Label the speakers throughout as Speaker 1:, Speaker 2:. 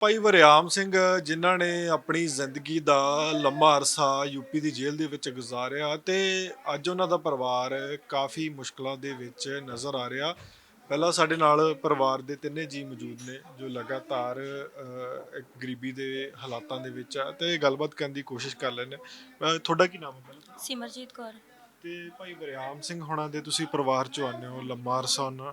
Speaker 1: ਭਾਈ ਵਰਿਆਮ ਸਿੰਘ ਜਿਨ੍ਹਾਂ ਨੇ ਆਪਣੀ ਜ਼ਿੰਦਗੀ ਦਾ ਲੰਮਾ ਅਰਸਾ ਯੂਪੀ ਦੀ ਜੇਲ੍ਹ ਦੇ ਵਿੱਚ ਗੁਜ਼ਾਰਿਆ ਤੇ ਅੱਜ ਉਹਨਾਂ ਦਾ ਪਰਿਵਾਰ ਕਾਫੀ ਮੁਸ਼ਕਲਾਂ ਦੇ ਵਿੱਚ ਨਜ਼ਰ ਆ ਰਿਹਾ। ਪਹਿਲਾਂ ਸਾਡੇ ਨਾਲ ਪਰਿਵਾਰ ਦੇ ਤਿੰਨੇ ਜੀ ਮੌਜੂਦ ਨੇ ਜੋ ਲਗਾਤਾਰ ਇੱਕ ਗਰੀਬੀ ਦੇ ਹਾਲਾਤਾਂ ਦੇ ਵਿੱਚ ਆ ਤੇ ਗੱਲਬਾਤ ਕਰਨ ਦੀ ਕੋਸ਼ਿਸ਼ ਕਰ। ਅਹ, ਤੁਹਾਡਾ ਕੀ ਨਾਮ ਹੈ ਪਹਿਲਾਂ?
Speaker 2: ਸਿਮਰਜੀਤ ਕੌਰ।
Speaker 1: ਤੇ ਭਾਈ ਵਰਿਆਮ ਸਿੰਘ ਹੋਣਾ ਦੇ ਤੁਸੀਂ ਪਰਿਵਾਰ ਚੋਂ ਆਉਂਦੇ ਹੋ ਲੰਮਾ ਅਰਸਾ ਉਹਨਾਂ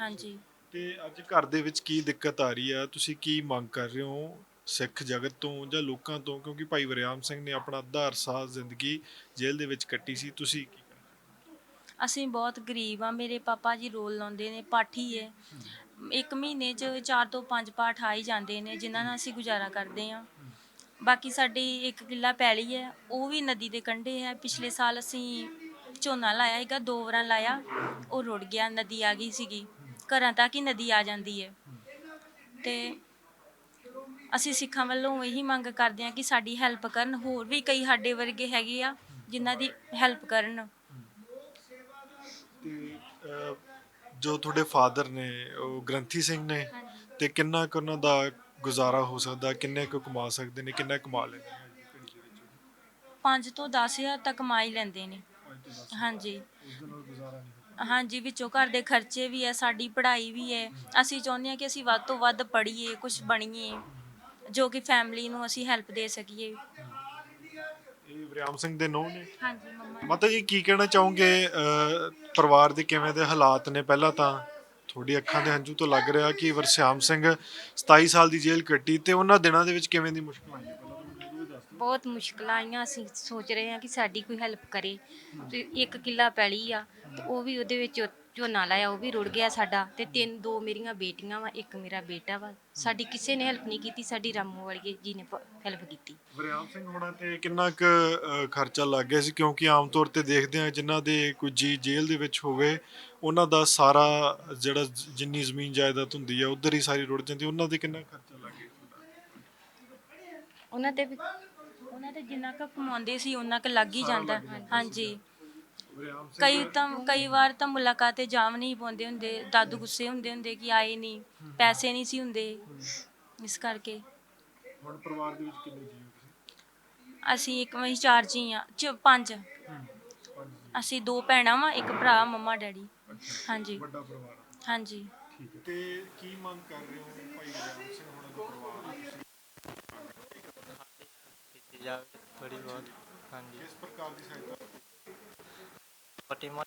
Speaker 2: ਹਾਂਜੀ।
Speaker 1: ਤੇ ਅੱਜ ਘਰ ਦੇ ਵਿੱਚ ਕੀ ਦਿੱਕਤ ਆ ਰਹੀ ਆ? ਤੁਸੀਂ ਕੀ ਮੰਗ ਕਰ ਰਹੇ ਹੋ ਸਿੱਖ ਜਗਤ ਤੋਂ ਜਾਂ ਲੋਕਾਂ ਤੋਂ? ਕਿਉਂਕਿ ਭਾਈ ਵਰਿਆਮ ਸਿੰਘ ਨੇ ਆਪਣਾ ਅੱਧਾ ਅਰਸਾ ਜ਼ਿੰਦਗੀ ਜੇਲ੍ਹ ਦੇ ਵਿੱਚ ਕੱਟੀ ਸੀ। ਤੁਸੀਂ ਕੀ
Speaker 2: ਅਸੀਂ ਬਹੁਤ ਗਰੀਬ ਆ। ਮੇਰੇ ਪਾਪਾ ਜੀ ਰੋਲ ਲਾਉਂਦੇ ਨੇ, ਪਾਠੀ ਹੈ ਇੱਕ ਮਹੀਨੇ 'ਚ 4 ਤੋਂ 5 ਪਾਠ ਆ ਹੀ ਜਾਂਦੇ ਨੇ, ਜਿਨ੍ਹਾਂ ਨਾਲ ਅਸੀਂ ਗੁਜ਼ਾਰਾ ਕਰਦੇ ਆ ਬਾਕੀ ਸਾਡੀ ਇੱਕ ਕਿੱਲਾ ਪੈਲੀ ਹੈ ਉਹ ਵੀ ਨਦੀ ਦੇ ਕੰਢੇ ਹੈ। ਪਿਛਲੇ ਸਾਲ ਅਸੀਂ ਝੋਨਾ ਲਾਇਆ ਸੀਗਾ, ਦੋ ਵਾਰਾਂ ਲਾਇਆ, ਉਹ ਰੁੜ ਗਿਆ, ਨਦੀ ਆ ਗਈ ਸੀਗੀ। ਘਰਾਂ ਤੱਕ ਹੀ ਨਦੀ ਆ ਜਾਂਦੀ ਹੈ। ਤੇ ਅਸੀਂ ਸਿੱਖਾਂ ਵੱਲੋਂ ਇਹੀ ਮੰਗ ਕਰਦੇ ਹਾਂ ਕਿ ਸਾਡੀ ਹੈਲਪ ਕਰਨ। ਹੋਰ ਵੀ ਕਈ ਸਾਡੇ ਵਰਗੇ ਹੈਗੇ ਆ ਜਿਨ੍ਹਾਂ ਦੀ ਹੈਲਪ ਕਰਨ।
Speaker 1: ਤੇ ਅਹ, ਜੋ ਤੁਹਾਡੇ ਫਾਦਰ ਨੇ ਉਹ ਗ੍ਰੰਥੀ ਸਿੰਘ ਨੇ ਤੇ ਕਿੰਨਾ ਕੁ ਉਹਨਾਂ ਦਾ ਗੁਜ਼ਾਰਾ ਹੋ ਸਕਦਾ? ਕਿੰਨੇ ਕੁ ਕਮਾ ਸਕਦੇ ਨੇ? ਕਿੰਨਾ ਕਮਾ ਲੈਂਦੇ ਨੇ? ਦੀ ਘੜੀ ਦੇ ਵਿੱਚ
Speaker 2: 5 ਤੋਂ 10000 ਤੱਕ ਕਮਾ ਹੀ ਲੈਂਦੇ ਨੇ। ਹਾਂਜੀ।
Speaker 1: ਉਸ ਦੇ ਨਾਲ ਗੁਜ਼ਾਰਾ ਨਹੀਂ
Speaker 2: ਹਾਂਜੀ ਵਿੱਚੋਂ ਘਰ ਦੇ ਖਰਚੇ ਵੀ ਹੈ ਸਾਡੀ ਪੜ੍ਹਾਈ ਵੀ ਹੈ। ਅਸੀਂ ਚਾਹੁੰਦੇ ਹਾਂ ਕਿ ਅਸੀਂ ਵੱਧ ਤੋਂ ਵੱਧ ਪੜ੍ਹੀਏ ਕੁਝ ਬਣੀਏ ਜੋ ਕਿ ਫੈਮਿਲੀ ਨੂੰ ਅਸੀਂ ਹੈਲਪ ਦੇ ਸਕੀਏ।
Speaker 1: ਇਹ ਵਰਿਆਮ ਸਿੰਘ ਦੇ ਨੋਹ ਨੇ?
Speaker 2: ਹਾਂਜੀ ਮੰਮਾ
Speaker 1: ਮਾਤਾ ਜੀ ਕੀ ਕਹਿਣਾ ਚਾਹੋਗੇ? ਅਹ, ਪਰਿਵਾਰ ਦੇ ਕਿਵੇਂ ਦੇ ਹਾਲਾਤ ਨੇ? ਪਹਿਲਾਂ ਤਾਂ ਤੁਹਾਡੀ ਅੱਖਾਂ ਦੇ ਹੰਝੂ ਤੋਂ ਲੱਗ ਰਿਹਾ ਕਿ ਵਰਸ਼ਿਆਮ ਸਿੰਘ 27 ਸਾਲ ਦੀ ਜੇਲ੍ਹ ਕੱਟੀ ਤੇ ਉਹਨਾਂ ਦਿਨਾਂ ਦੇ ਵਿੱਚ ਕਿਵੇਂ ਦੀ ਮੁਸ਼ਕਲ ਆਈ? ਪਹਿਲਾਂ
Speaker 3: ਬਹੁਤ ਮੁਸ਼ਕਲਾਂ ਆਈਆਂ ਅਸੀਂ ਸੋਚ ਰਹੇ ਹਾਂ ਕਿ ਸਾਡੀ ਕੋਈ ਹੈਲਪ ਕਰੇ। ਤੇ ਇੱਕ ਕਿੱਲਾ ਪੈਲੀ ਆ ਤੇ ਉਹ ਵੀ ਉਹਦੇ ਵਿੱਚ ਝੋਨਾ ਲਾਇਆ ਉਹ ਵੀ ਰੁੜ ਗਿਆ ਸਾਡਾ। ਤੇ ਤਿੰਨ ਦੋ ਮੇਰੀਆਂ ਬੇਟੀਆਂ ਵਾ ਇੱਕ ਮੇਰਾ ਬੇਟਾ ਵਾ। ਸਾਡੀ ਕਿਸੇ ਨੇ ਹੈਲਪ ਨਹੀਂ ਕੀਤੀ ਸਾਡੀ ਰਾਮੂ ਵਾਲੀ ਜੀ ਨੇ ਹੈਲਪ ਕੀਤੀ।
Speaker 1: ਵਰਿਆਮ ਸਿੰਘ ਹੋਣਾ ਤੇ ਕਿੰਨਾ ਕੁ ਖਰਚਾ ਲੱਗ ਗਿਆ ਸੀ? ਕਿਉਂਕਿ ਆਮ ਤੌਰ ਤੇ ਦੇਖਦੇ ਆ ਜਿਨ੍ਹਾਂ ਦੇ ਕੋਈ ਜੀ ਜੇਲ੍ਹ ਦੇ ਵਿੱਚ ਹੋਵੇ ਉਹਨਾਂ ਦਾ ਸਾਰਾ ਜਿਹੜਾ ਜਿੰਨੀ ਜ਼ਮੀਨ ਜਾਇਦਾਦ ਹੁੰਦੀ ਆ ਉਧਰ ਹੀ ਸਾਰੀ ਰੁੜ ਜਾਂਦੀ। ਉਹਨਾਂ ਦੇ ਕਿੰਨਾ ਖਰਚਾ ਲੱਗ ਗਿਆ?
Speaker 3: ਉਹਨਾਂ ਦੇ ਵੀ
Speaker 2: ਉਹਨਾਂ ਤੇ ਜਿੰਨਾ ਕੁ ਕਮਾਉਂਦੇ ਸੀ ਉਹਨਾਂ ਕੁ ਲੱਗ ਹੀ ਜਾਂਦਾ। ਹਾਂਜੀ। ਕਈ ਤਾਂ ਕਈ ਵਾਰ ਤਾਂ ਮੁਲਾਕਾਤੇ ਜਾਮ ਨਹੀਂ ਪਾਉਂਦੇ ਹੁੰਦੇ ਦਾਦੂ ਗੁੱਸੇ ਹੁੰਦੇ ਹੁੰਦੇ ਕਿ ਆਏ ਨਹੀਂ ਪੈਸੇ ਨਹੀਂ ਸੀ ਹੁੰਦੇ। ਇਸ ਕਰਕੇ।
Speaker 1: ਹੁਣ ਪਰਿਵਾਰ ਦੇ ਵਿੱਚ ਕਿੰਨੇ ਜੀ ਹੋ
Speaker 2: ਅਸੀਂ ਇੱਕ ਵਹੀਂ ਚਾਰ ਜੀ ਆ ਚ ਪੰਜ। ਅਸੀਂ ਦੋ ਭੈਣਾਂ ਵਾਂ ਇੱਕ ਭਰਾ ਮੰਮਾ ਡੈਡੀ। ਹਾਂਜੀ।
Speaker 1: ਵੱਡਾ ਪਰਿਵਾਰ।
Speaker 2: ਹਾਂਜੀ।
Speaker 1: ਠੀਕ ਹੈ ਤੇ ਕੀ ਮੰਗ ਕਰ ਰਹੇ ਹੋ ਭਾਈ ਵਰਿਆਮ ਸਿੰਘ ਹੋਣਾ ਦੇ ਪਰਿਵਾਰ
Speaker 4: ਜਾਵੇ ਥੋੜੀ ਬਹੁਤ ਹਾਂਜੀ
Speaker 1: ਕਿਸ ਪ੍ਰਕਾਰ ਦੀ ਸਹਾਇਤਾ
Speaker 4: ਪੱਟੀ ਮਾ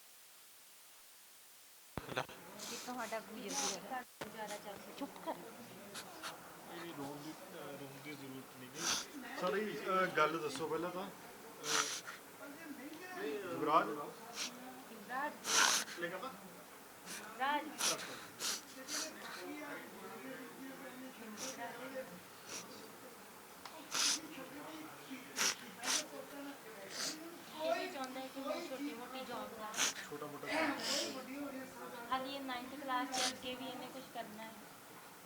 Speaker 3: ਤੁਹਾਡਾ ਗੁਜ਼ਾਰਾ ਚੱਲ ਚੁੱਪ ਕਰ
Speaker 1: ਇਹ ਰੋਣ ਦੀ ਅਹ ਰੋਣ ਦੀ ਜ਼ਰੂਰਤ ਨਹੀਂ ਗੀ ਸਾਰੀ ਅਹ ਗੱਲ ਦੱਸੋ ਪਹਿਲਾਂ ਤਾਂ ਅਹ ਯੁਵਰਾਜ ਲੈ ਕਾ
Speaker 2: ਇਹ ਚਾਹੁੰਦਾ ਹੈ ਕਿ ਮੈਂ ਛੋਟੀ ਮੋਟੀ ਜੌਬ ਕਰਾਂ
Speaker 1: ਛੋਟਾ ਮੋਟਾ
Speaker 2: ਇਹ 9th ਕਲਾਸ ਚ ਅੱਗੇ ਵੀ ਇਹਨੇ ਕੁਝ ਕਰਨਾ ਹੈ।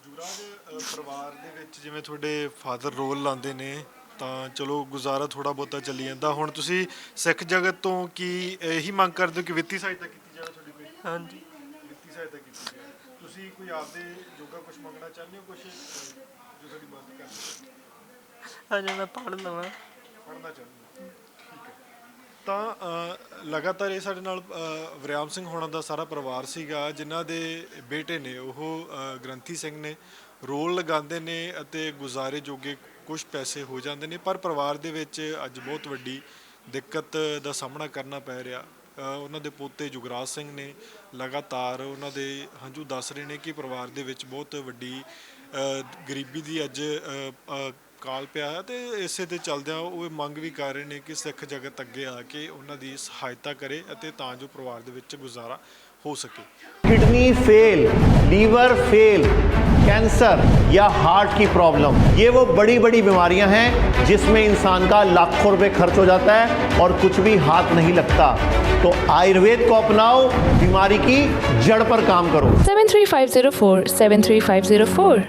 Speaker 1: ਅਹ ਪਰਿਵਾਰ ਦੇ ਵਿੱਚ ਜਿਵੇਂ ਤੁਹਾਡੇ ਫਾਦਰ ਰੋਲ ਲਾਉਂਦੇ ਨੇ ਤਾਂ ਚਲੋ ਗੁਜ਼ਾਰਾ ਥੋੜਾ ਬਹੁਤਾ ਚੱਲੀ ਜਾਂਦਾ। ਹੁਣ ਤੁਸੀਂ ਸਿੱਖ ਜਗਤ ਤੋਂ ਕੀ ਇਹੀ ਮੰਗ ਕਰਦੇ ਹੋ ਕਿ ਵਿੱਤੀ ਸਹਾਇਤਾ ਕੀਤੀ ਜਾਵੇ ਤੁਹਾਡੀ ਕੋਈ
Speaker 4: ਹਾਂਜੀ।
Speaker 1: ਵਿੱਤੀ ਸਹਾਇਤਾ ਕੀਤੀ ਜਾਵੇ। ਤੁਸੀਂ ਕੋਈ ਆਪਦੇ ਜੋਗਾ ਕੁਝ ਮੰਗਣਾ ਚਾਹੁੰਦੇ ਹੋ ਕੁਝ ਜੋ ਤੁਹਾਡੀ ਮਦਦ ਕਰ ਸਕੇ?
Speaker 4: ਅਜੇ ਮੈਂ ਪੜ੍ਹ ਲਵਾਂ।
Speaker 1: ਪੜ੍ਹਨਾ ਚਾਹੁੰਦੇ ਹੋ ਹੈ? ਤਾਂ ਲਗਾਤਾਰ ਇਹ ਸਾਡੇ ਨਾਲ ਅ, ਵਰਿਆਮ ਸਿੰਘ ਹੋਣਾ ਦਾ ਸਾਰਾ ਪਰਿਵਾਰ ਸੀਗਾ ਜਿਨ੍ਹਾਂ ਦੇ ਬੇਟੇ ਨੇ ਉਹ ਗ੍ਰੰਥੀ ਸਿੰਘ ਨੇ ਰੋਲ ਲਗਾਉਂਦੇ ਨੇ ਅਤੇ ਗੁਜ਼ਾਰੇ ਜੋਗੇ ਕੁਝ ਪੈਸੇ ਹੋ ਜਾਂਦੇ ਨੇ ਪਰ ਪਰਿਵਾਰ ਦੇ ਵਿੱਚ ਅੱਜ ਬਹੁਤ ਵੱਡੀ ਦਿੱਕਤ ਦਾ ਸਾਹਮਣਾ ਕਰਨਾ ਪੈ ਰਿਹਾ। ਉਹਨਾਂ ਦੇ ਪੋਤੇ ਜੁਗਰਾਜ ਸਿੰਘ ਨੇ ਲਗਾਤਾਰ ਉਹਨਾਂ ਦੇ ਹੰਝੂ ਦੱਸ ਰਹੇ ਨੇ ਕਿ ਪਰਿਵਾਰ ਦੇ ਵਿੱਚ ਬਹੁਤ ਵੱਡੀ ਗਰੀਬੀ ਦੀ ਅੱਜ ਕਾਲ ਪਿਆ ਹੈ ਤੇ ਇਸੇ ਤੇ ਚੱਲਦਿਆਂ ਉਹ ਇਹ ਮੰਗ ਵੀ ਕਰ ਰਹੇ ਨੇ ਕਿ ਸਿੱਖ ਜਗਤ ਅੱਗੇ ਆ ਕੇ ਉਹਨਾਂ ਦੀ ਸਹਾਇਤਾ ਕਰੇ ਅਤੇ ਤਾਂ ਜੋ ਪਰਿਵਾਰ ਦੇ ਵਿੱਚ ਗੁਜ਼ਾਰਾ ਹੋ ਸਕੇ
Speaker 5: kidney fail liver fail cancer या हार्ट की प्रॉब्लम ये वो बड़ी बड़ी बीमारियां हैं जिसमें इंसान का लाखों रुपए खर्च हो जाता है और कुछ भी हाथ नहीं लगता तो आयुर्वेद को अपनाओ बीमारी की जड़ पर काम करो
Speaker 6: 73504 73504